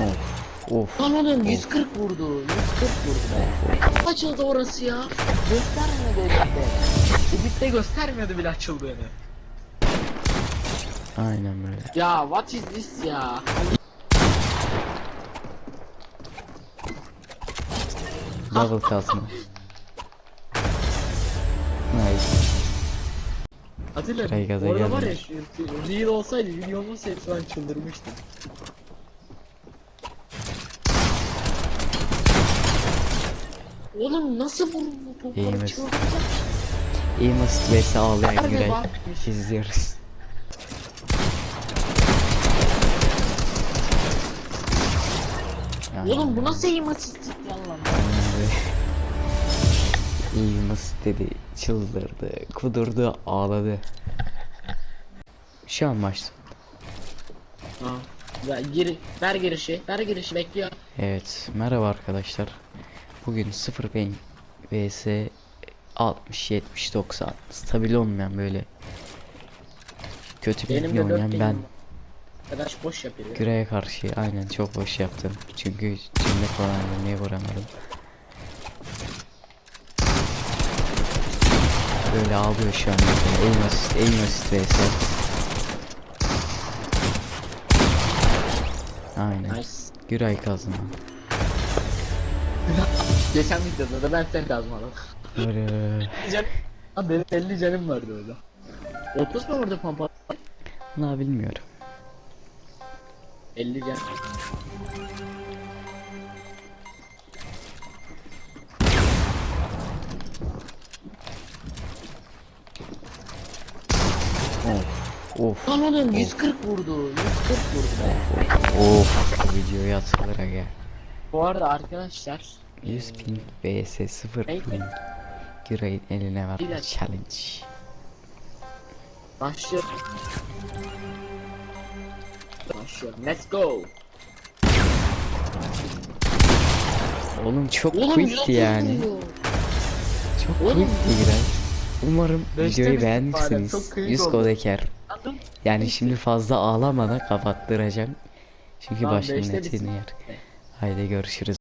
Of. Of. Lan oğlum 140 vurdu. 140 vurdu. Açıldı orası ya. Göstermedi işte. Edit'te göstermiyordu bile açıldığını. Aynen böyle. Ya what is this ya? Double kazma. Nice. Gaza mı? Orada var ya Reel olsaydı video olmasaydı şu an çıldırmıştım. Oğlum nasıl vurdu topu? İyi. İyi asist vs ağlayan bakmış. İzliyoruz. Yani- Oğlum bu nasıl aim assist lan lan? Aynen böyle. İyi dedi. Çıldırdı. Kudurdu. Ağladı. Şu an maçta. Ha. Ver geri, ver girişi, ver girişi bekliyor. Evet, merhaba arkadaşlar. Bugün 0 ping vs 60 70 90 stabil olmayan böyle kötü bir Benim de oynayan 4 ben Arkadaş boş yapıyor. Güre'ye karşı aynen çok boş yaptım. Çünkü cümle falan niye vuramadım. Böyle ağlıyor şu an mesela. Aim assist, aim assist vs. Aynen. Nice. Güray kazma. Geçen videoda da ben sen kazmadım. Böyle Can... Benim 50 canım vardı öyle. 30 mu vurdu pompa? ne bilmiyorum. 50 can. Of. Of. Lan oğlum 140 vurdu. 140 vurdu. Of. Bu videoyu atılır aga. Bu arada arkadaşlar 100 ping vs 0 Neydi? ping. Güray'ın eline var Bir challenge. başlıyor. Başlıyor. Let's go. Oğlum çok Oğlum quickti yani. Çok Oğlum. quickti Güray. Umarım Beşte videoyu beğenmişsiniz. çok quick 100 oldu. kodeker. Anladın? Yani şimdi fazla ağlamadan kapattıracağım. Çünkü Tamam, başının beşte etini yer. Haydi görüşürüz.